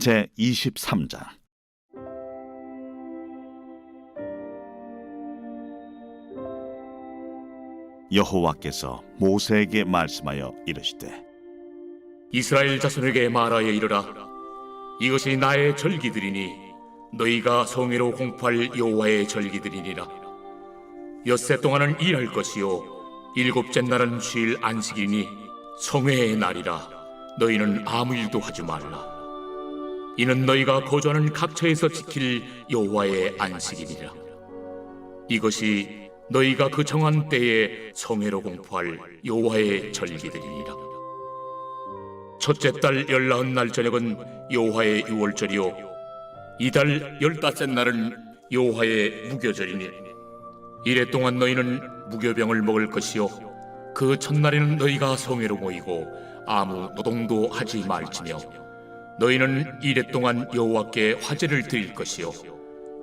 제 23장. 여호와께서 모세에게 말씀하여 이르시되 이스라엘 자손에게 말하여 이르라. 이것이 나의 절기들이니 너희가 성회로 공포할 여호와의 절기들이니라. 엿새 동안은 일할 것이요 일곱째 날은 쉴 안식이니 성회의 날이라. 너희는 아무 일도 하지 말라 이는 너희가 거주하는 각처에서 지킬 여호와의 안식이니라. 이것이 너희가 그 정한 때에 성회로 공포할 여호와의 절기들이니라. 첫째 달 열나흔 날 저녁은 여호와의 유월절이요 이달 열다섯 날은 여호와의 무교절이니. 이래 동안 너희는 무교병을 먹을 것이요 그 첫날에는 너희가 성회로 모이고 아무 노동도 하지 말지며 너희는 이래 동안 여호와께 화제를 드릴 것이요.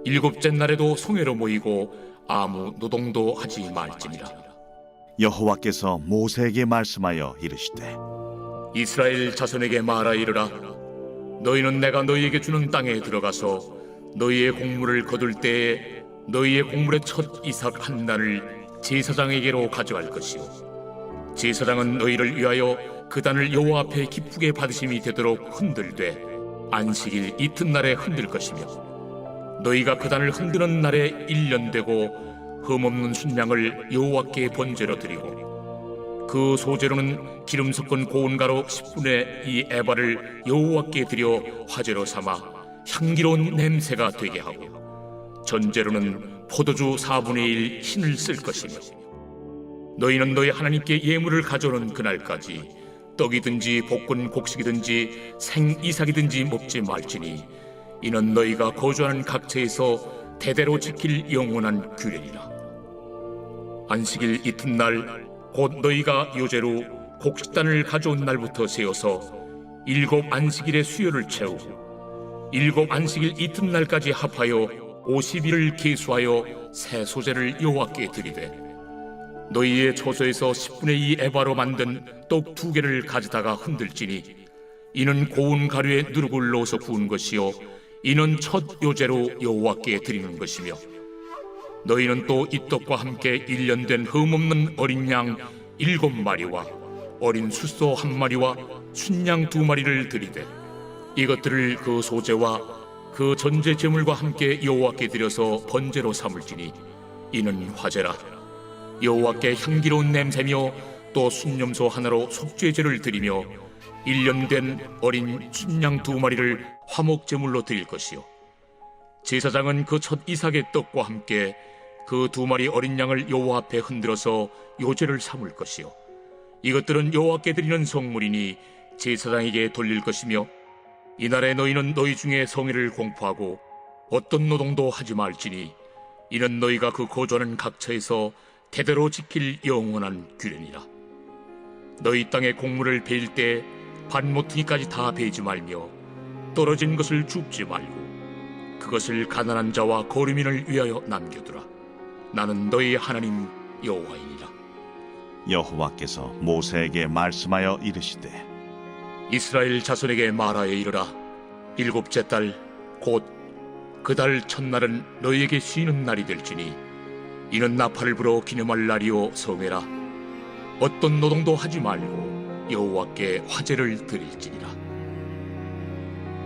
일곱째 날에도 성회로 모이고 아무 노동도 하지 말지니라. 여호와께서 모세에게 말씀하여 이르시되 이스라엘 자손에게 말하 이르라. 너희는 내가 너희에게 주는 땅에 들어가서 너희의 곡물을 거둘 때에 너희의 곡물의 첫 이삭 한 단을 제사장에게로 가져갈 것이요. 제사장은 너희를 위하여 그 단을 여호와 앞에 기쁘게 받으심이 되도록 흔들되 안식일 이튿날에 흔들 것이며 너희가 그 단을 흔드는 날에 일년 되고 흠없는 순양을 여호와께 번제로 드리고 그 소재로는 기름 섞은 고운 가루 10분의 이 에바를 여호와께 드려 화제로 삼아 향기로운 냄새가 되게 하고 전제로는 포도주 4분의 1 흰을 쓸 것이며 너희는 너희 하나님께 예물을 가져오는 그날까지 떡이든지 볶은 곡식이든지 생 이삭이든지 먹지 말지니 이는 너희가 거주하는 각처에서 대대로 지킬 영원한 규례니라 안식일 이튿날 곧 너희가 요제로 곡식단을 가져온 날부터 세어서 일곱 안식일의 수요를 채우고 일곱 안식일 이튿날까지 합하여 50일을 계수하여 새 소재를 여호와께 드리되 너희의 초소에서 10분의 2 에바로 만든 떡 두 개를 가져다가 흔들지니 이는 고운 가루에 누룩을 넣어서 구운 것이요 이는 첫 요제로 여호와께 드리는 것이며 너희는 또 이 떡과 함께 일년 된 흠없는 어린 양 일곱 마리와 어린 숫소 한 마리와 순양 두 마리를 드리되 이것들을 그 소재와 그 전제 제물과 함께 여호와께 드려서 번제로 삼을지니 이는 화제라 여호와께 향기로운 냄새며 또 순념소 하나로 속죄제를 드리며 일년된 어린 순양 두 마리를 화목 제물로 드릴 것이요. 제사장은 그 첫 이삭의 떡과 함께 그 두 마리 어린 양을 여호와 앞에 흔들어서 요제를 삼을 것이요. 이것들은 여호와께 드리는 성물이니 제사장에게 돌릴 것이며 이날에 너희는 너희 중에 성의를 공포하고 어떤 노동도 하지 말지니 이는 너희가 그 거주하는 각처에서 대대로 지킬 영원한 규례니라. 너희 땅의 곡물을 베일 때 반모퉁이까지 다 베지 말며 떨어진 것을 줍지 말고 그것을 가난한 자와 거류민을 위하여 남겨두라. 나는 너희 하나님 여호와이니라. 여호와께서 모세에게 말씀하여 이르시되 이스라엘 자손에게 말하여 이르라. 일곱째 달 곧 그 달 첫날은 너희에게 쉬는 날이 될지니 이는 나팔을 불어 기념할 날이요 성회라. 어떤 노동도 하지 말고 여호와께 화제를 드릴지니라.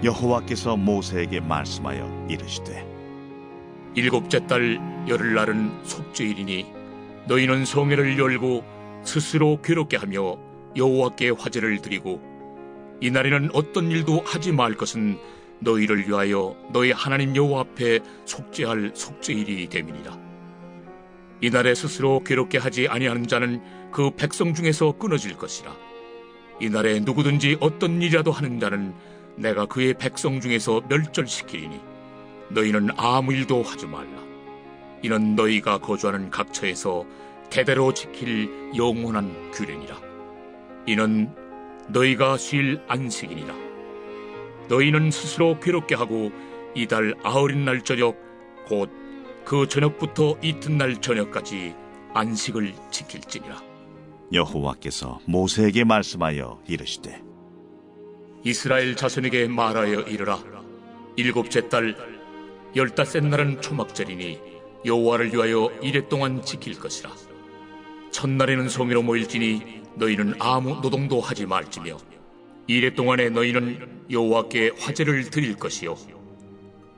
여호와께서 모세에게 말씀하여 이르시되 일곱째 달 열흘날은 속죄일이니 너희는 성회를 열고 스스로 괴롭게 하며 여호와께 화제를 드리고 이날에는 어떤 일도 하지 말 것은 너희를 위하여 너희 하나님 여호와 앞에 속죄할 속죄일이 됨이니라 이날에 스스로 괴롭게 하지 아니하는 자는 그 백성 중에서 끊어질 것이라 이날에 누구든지 어떤 일이라도 하는 자는 내가 그의 백성 중에서 멸절시키리니 너희는 아무 일도 하지 말라. 이는 너희가 거주하는 각처에서 대대로 지킬 영원한 규례니라. 이는 너희가 쉴 안식이니라. 너희는 스스로 괴롭게 하고 이달 아흔 날 저녁 곧 그 저녁부터 이튿날 저녁까지 안식을 지킬지니라. 여호와께서 모세에게 말씀하여 이르시되 이스라엘 자손에게 말하여 이르라. 일곱째 달 열다섯 날은 초막절이니 여호와를 위하여 이래 동안 지킬 것이라. 첫날에는 성회로 모일지니 너희는 아무 노동도 하지 말지며 이래 동안에 너희는 여호와께 화제를 드릴 것이요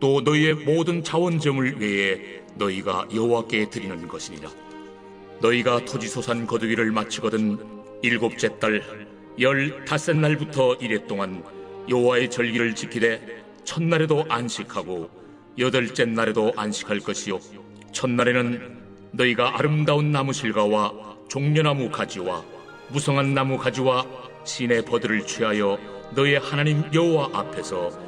또 너희의 모든 자원 제물 외에 너희가 여호와께 드리는 것이니라. 너희가 토지 소산 거두기를 마치거든 일곱째 달 열다섯 날부터 이래 동안 여호와의 절기를 지키되 첫날에도 안식하고 여덟째 날에도 안식할 것이요. 첫날에는 너희가 아름다운 나무 실과와 종려나무 가지와 무성한 나무 가지와 신의 버들을 취하여 너희의 하나님 여호와 앞에서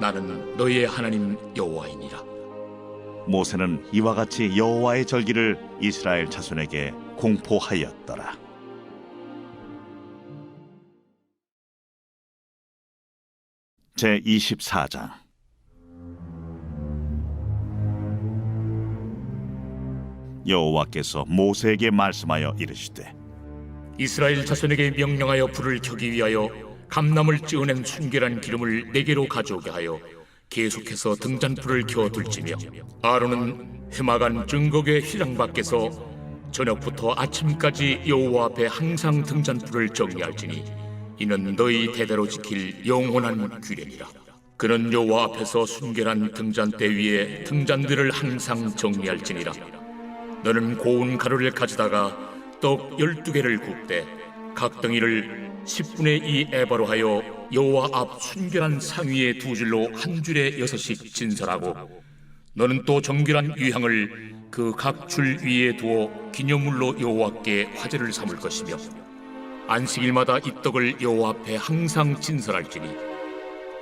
나는 너희의 하나님 여호와이니라 모세는 이와 같이 여호와의 절기를 이스라엘 자손에게 공포하였더라. 제 24장 여호와께서 모세에게 말씀하여 이르시되 이스라엘 자손에게 명령하여 불을 켜기 위하여 감남을 찌어낸 순결한 기름을 네개로 가져오게 하여 계속해서 등잔불을 켜 둘지며 아론은 해마간 증거계 휘장 밖에서 저녁부터 아침까지 여호와 앞에 항상 등잔불을 정리할지니 이는 너희 대대로 지킬 영원한 규례니라. 그는 여호와 앞에서 순결한 등잔대 위에 등잔들을 항상 정리할지니라. 너는 고운 가루를 가져다가 떡 열두 개를 굽되 각 덩이를 10분의 2 에바로 하여 여호와 앞 순결한 상위에 두 줄로 한 줄에 여섯씩 진설하고 너는 또 정결한 유향을 그 각 줄 위에 두어 기념물로 여호와께 화제를 삼을 것이며 안식일마다 이 떡을 여호와 앞에 항상 진설할지니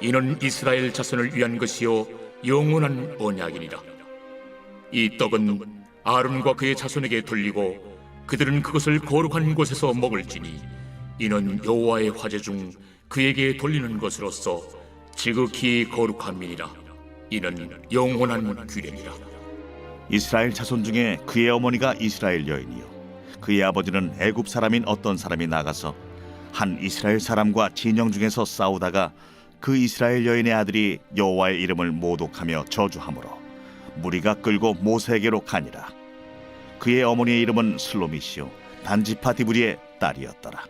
이는 이스라엘 자손을 위한 것이요 영원한 언약이니라. 이 떡은 아론과 그의 자손에게 돌리고 그들은 그것을 거룩한 곳에서 먹을지니 이는 여호와의 화제 중 그에게 돌리는 것으로서 지극히 거룩함이니라. 이는 영원한 규례니라. 이스라엘 자손 중에 그의 어머니가 이스라엘 여인이요. 그의 아버지는 애굽 사람인 어떤 사람이 나가서 한 이스라엘 사람과 진영 중에서 싸우다가 그 이스라엘 여인의 아들이 여호와의 이름을 모독하며 저주하므로 무리가 끌고 모세에게로 가니라. 그의 어머니의 이름은 슬로미시요. 단지파 디브리의 딸이었더라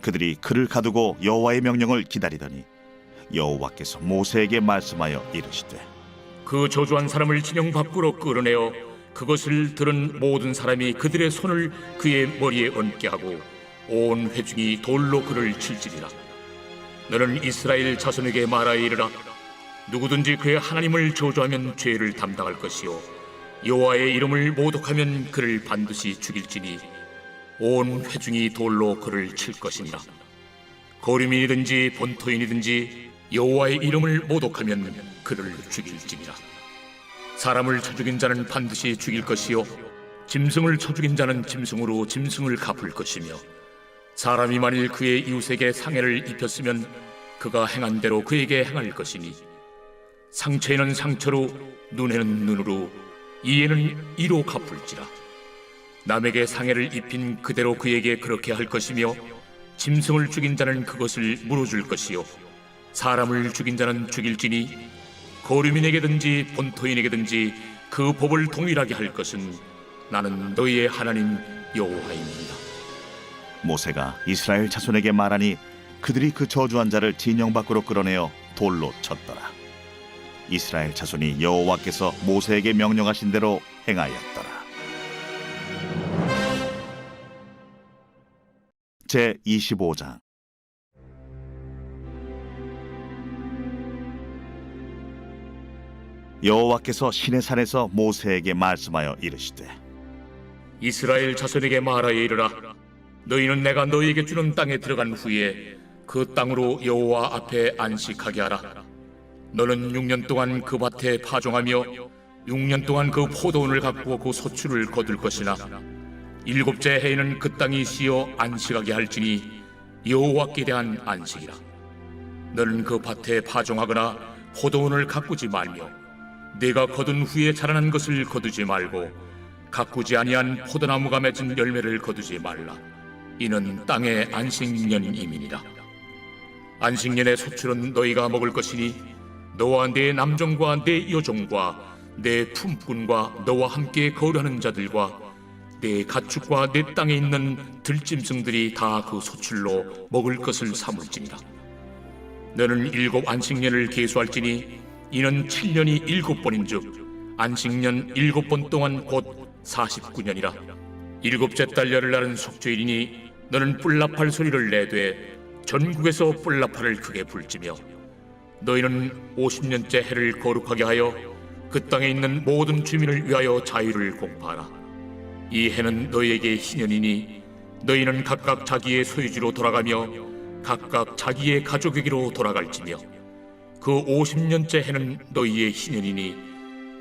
그들이 그를 가두고 여호와의 명령을 기다리더니 여호와께서 모세에게 말씀하여 이르시되 그 저주한 사람을 진영 밖으로 끌어내어 그것을 들은 모든 사람이 그들의 손을 그의 머리에 얹게 하고 온 회중이 돌로 그를 칠지리라. 너는 이스라엘 자손에게 말하여 이르라. 누구든지 그의 하나님을 저주하면 죄를 담당할 것이요 여호와의 이름을 모독하면 그를 반드시 죽일지니 온 회중이 돌로 그를 칠 것이니라 거류민이든지 본토인이든지 여호와의 이름을 모독하면 그를 죽일지니라. 사람을 쳐 죽인 자는 반드시 죽일 것이요 짐승을 쳐 죽인 자는 짐승으로 짐승을 갚을 것이며 사람이 만일 그의 이웃에게 상해를 입혔으면 그가 행한 대로 그에게 행할 것이니 상처에는 상처로 눈에는 눈으로 이에는 이로 갚을지라 남에게 상해를 입힌 그대로 그에게 그렇게 할 것이며 짐승을 죽인 자는 그것을 물어줄 것이요 사람을 죽인 자는 죽일지니 거류민에게든지 본토인에게든지 그 법을 동일하게 할 것은 나는 너희의 하나님 여호와입니다. 모세가 이스라엘 자손에게 말하니 그들이 그 저주한 자를 진영 밖으로 끌어내어 돌로 쳤더라. 이스라엘 자손이 여호와께서 모세에게 명령하신 대로 행하였더라. 제 25장. 여호와께서 시내 산에서 모세에게 말씀하여 이르시되 이스라엘 자손에게 말하여 이르라. 너희는 내가 너희에게 주는 땅에 들어간 후에 그 땅으로 여호와 앞에 안식하게 하라. 너는 6년 동안 그 밭에 파종하며 6년 동안 그 포도원을 가꾸어 그 소출을 거둘 것이나 일곱째 해에는 그 땅이 쉬어 안식하게 할지니 여호와께 대한 안식이라 너는 그 밭에 파종하거나 포도원을 가꾸지 말며 내가 거둔 후에 자라난 것을 거두지 말고 가꾸지 아니한 포도나무가 맺은 열매를 거두지 말라. 이는 땅의 안식년임이니라. 안식년의 소출은 너희가 먹을 것이니 너와 내 남종과 내 여종과 내 품꾼과 너와 함께 거류하는 자들과 내 가축과 내 땅에 있는 들짐승들이 다 그 소출로 먹을 것을 삼을지니라. 너는 일곱 안식년을 계수할지니 이는 7년이 일곱 번인즉 안식년 일곱 번 동안 곧 49년이라 일곱째 달 열흘날은 속죄일이니 너는 뿔나팔 소리를 내되 전국에서 뿔나팔을 크게 불지며 너희는 50년째 해를 거룩하게 하여 그 땅에 있는 모든 주민을 위하여 자유를 공포하라 이 해는 너희에게 희년이니 너희는 각각 자기의 소유지로 돌아가며 각각 자기의 가족에게로 돌아갈지며 그 50년째 해는 너희의 희년이니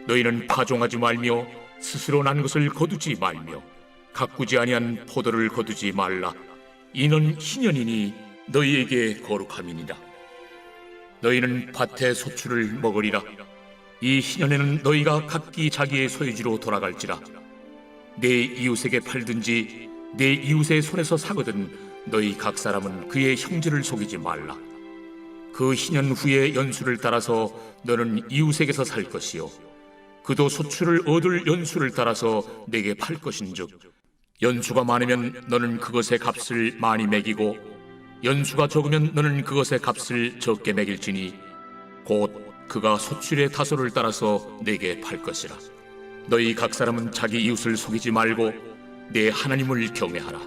너희는 파종하지 말며 스스로 난 것을 거두지 말며 가꾸지 아니한 포도를 거두지 말라. 이는 희년이니 너희에게 거룩함이니라. 너희는 밭의 소출을 먹으리라. 이 희년에는 너희가 각기 자기의 소유지로 돌아갈지라 내 이웃에게 팔든지 내 이웃의 손에서 사거든 너희 각 사람은 그의 형제를 속이지 말라. 그 희년 후에 연수를 따라서 너는 이웃에게서 살 것이요. 그도 소출을 얻을 연수를 따라서 내게 팔 것인즉 연수가 많으면 너는 그것의 값을 많이 매기고 연수가 적으면 너는 그것의 값을 적게 매길지니 곧 그가 소출의 다소를 따라서 내게 팔 것이라 너희 각 사람은 자기 이웃을 속이지 말고 내 하나님을 경외하라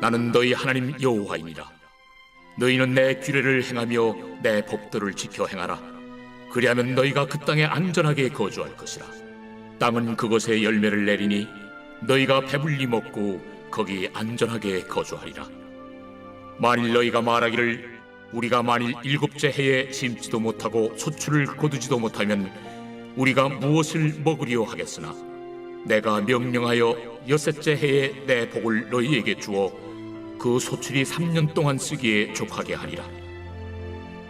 나는 너희 하나님 여호와이니라 너희는 내 규례를 행하며 내 법도를 지켜 행하라. 그리하면 너희가 그 땅에 안전하게 거주할 것이라. 땅은 그것에 열매를 내리니 너희가 배불리 먹고 거기 안전하게 거주하리라. 만일 너희가 말하기를 우리가 만일 일곱째 해에 심지도 못하고 소출을 거두지도 못하면 우리가 무엇을 먹으리요 하겠으나 내가 명령하여 여섯째 해에 내 복을 너희에게 주어 그 소출이 3년 동안 쓰기에 족하게 하리라.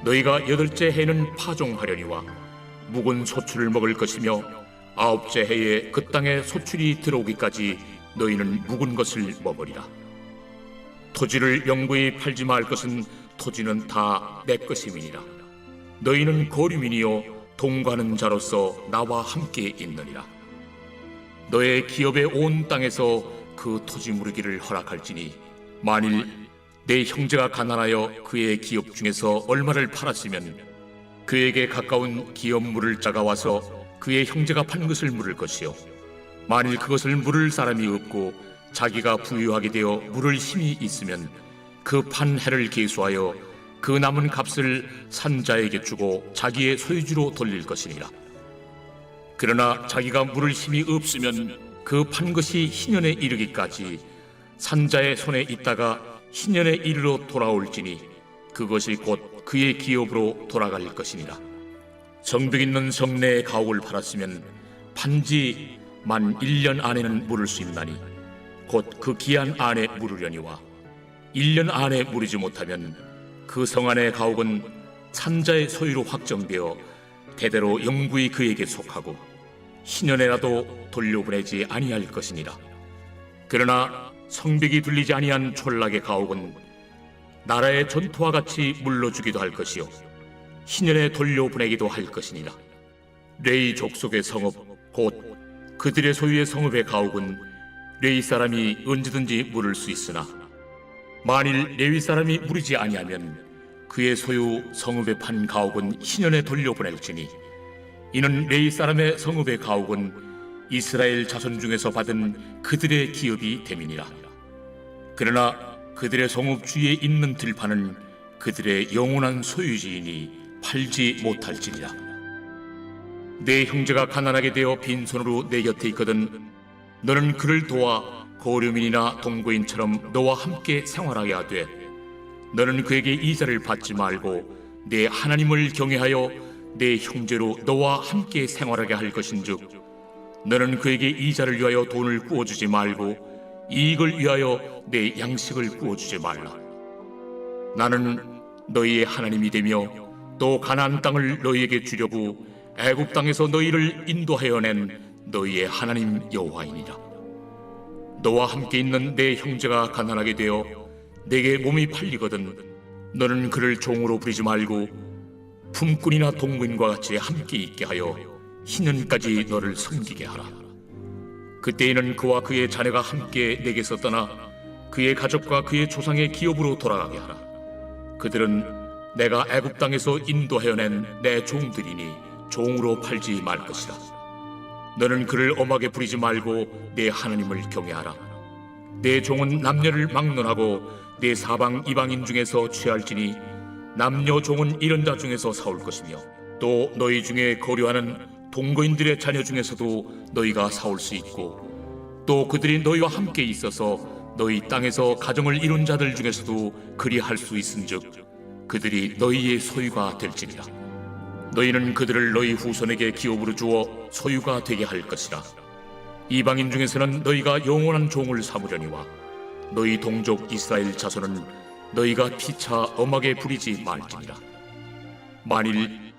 너희가 여덟째 해는 파종하려니와 묵은 소출을 먹을 것이며 아홉째 해에 그 땅에 소출이 들어오기까지 너희는 묵은 것을 먹으리라. 토지를 영구히 팔지 말 것은 토지는 다 내 것임이니라. 너희는 거류민이요 동거하는 자로서 나와 함께 있느니라. 너의 기업의 온 땅에서 그 토지 무르기를 허락할지니 만일 내 형제가 가난하여 그의 기업 중에서 얼마를 팔았으면 그에게 가까운 기업 물을 자가 와서 그의 형제가 판 것을 물을 것이요 만일 그것을 물을 사람이 없고 자기가 부유하게 되어 물을 힘이 있으면 그 판 해를 계수하여 그 남은 값을 산자에게 주고 자기의 소유주로 돌릴 것이니라 그러나 자기가 물을 힘이 없으면 그 판 것이 희년에 이르기까지 산자의 손에 있다가 희년에 이르러 돌아올지니 그것이 곧 그의 기업으로 돌아갈 것이니라. 성벽 있는 성내의 가옥을 팔았으면 판지 만 1년 안에는 물을 수 있나니 곧 그 기한 안에 물으려니와 1년 안에 물이지 못하면 그 성 안의 가옥은 산자의 소유로 확정되어 대대로 영구히 그에게 속하고 희년에라도 돌려보내지 아니할 것이니라. 그러나 성벽이 둘리지 아니한 촌락의 가옥은 나라의 전투와 같이 물러주기도 할 것이요 희년에 돌려보내기도 할 것이니라 레이 족속의 성읍 곧 그들의 소유의 성읍의 가옥은 레이 사람이 언제든지 물을 수 있으나 만일 레위 사람이 물이지 아니하면 그의 소유 성읍에 판 가옥은 희년에 돌려보낼지니 이는 레이 사람의 성읍의 가옥은 이스라엘 자손 중에서 받은 그들의 기업이 됨이니라. 그러나 그들의 성읍 주위에 있는 들판은 그들의 영원한 소유지이니 팔지 못할지니라. 내 형제가 가난하게 되어 빈손으로 내 곁에 있거든 너는 그를 도와 고려민이나 동거인처럼 너와 함께 생활하게 하되 너는 그에게 이자를 받지 말고 내 하나님을 경외하여 내 형제로 너와 함께 생활하게 할 것인즉 너는 그에게 이자를 위하여 돈을 구워주지 말고 이익을 위하여 내 양식을 구워주지 말라. 나는 너희의 하나님이 되며 또 가나안 땅을 너희에게 주려고 애굽 땅에서 너희를 인도하여 낸 너희의 하나님 여호와이니라 너와 함께 있는 내 형제가 가난하게 되어 내게 몸이 팔리거든 너는 그를 종으로 부리지 말고 품꾼이나 동거인과 같이 함께 있게 하여 희년까지 너를 섬기게 하라. 그때에는 그와 그의 자녀가 함께 내게서 떠나 그의 가족과 그의 조상의 기업으로 돌아가게 하라. 그들은 내가 애굽 땅에서 인도하여 낸 내 종들이니 종으로 팔지 말 것이다 너는 그를 엄하게 부리지 말고 내 하나님을 경외하라. 내 종은 남녀를 막론하고 내 사방 이방인 중에서 취할지니 남녀 종은 이런 자 중에서 사올 것이며 또 너희 중에 거류하는 동거인들의 자녀 중에서도 너희가 사올 수 있고 또 그들이 너희와 함께 있어서 너희 땅에서 가정을 이룬 자들 중에서도 그리할 수 있은즉 그들이 너희의 소유가 될지니라. 너희는 그들을 너희 후손에게 기업으로 주어 소유가 되게 할 것이라. 이방인 중에서는 너희가 영원한 종을 삼으려니와 너희 동족 이스라엘 자손은 너희가 피차 엄하게 부리지 말지니라. 만일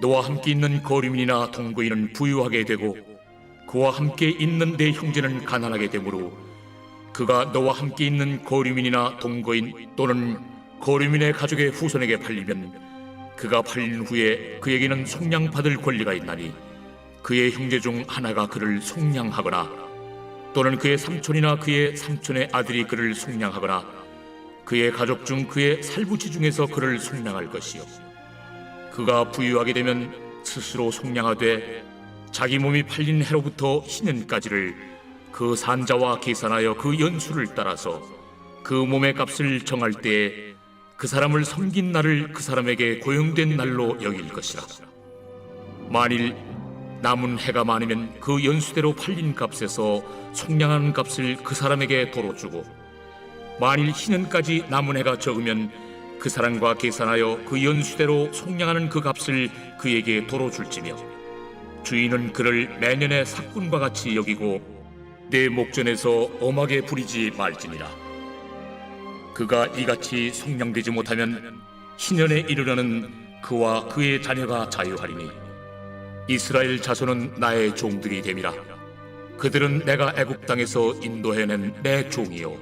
너와 함께 있는 거류민이나 동거인은 부유하게 되고 그와 함께 있는 내 형제는 가난하게 되므로 그가 너와 함께 있는 거류민이나 동거인 또는 거류민의 가족의 후손에게 팔리면 그가 팔린 후에 그에게는 속량받을 권리가 있나니 그의 형제 중 하나가 그를 속량하거나 또는 그의 삼촌이나 그의 삼촌의 아들이 그를 속량하거나 그의 가족 중 그의 살부치 중에서 그를 속량할 것이요. 그가 부유하게 되면 스스로 속량하되 자기 몸이 팔린 해로부터 희년까지를 그 산자와 계산하여 그 연수를 따라서 그 몸의 값을 정할 때에 그 사람을 섬긴 날을 그 사람에게 고용된 날로 여길 것이라. 만일 남은 해가 많으면 그 연수대로 팔린 값에서 속량한 값을 그 사람에게 도로 주고 만일 희년까지 남은 해가 적으면 그 사람과 계산하여 그 연수대로 속량하는 그 값을 그에게 도로 줄지며 주인은 그를 매년의 삭군과 같이 여기고 내 목전에서 엄하게 부리지 말지니라. 그가 이같이 속량되지 못하면 희년에 이르려는 그와 그의 자녀가 자유하리니 이스라엘 자손은 나의 종들이 됨이라. 그들은 내가 애굽 땅에서 인도해낸 내 종이요.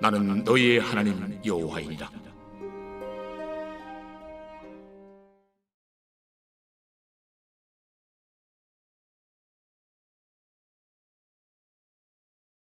나는 너희의 하나님 여호와이니라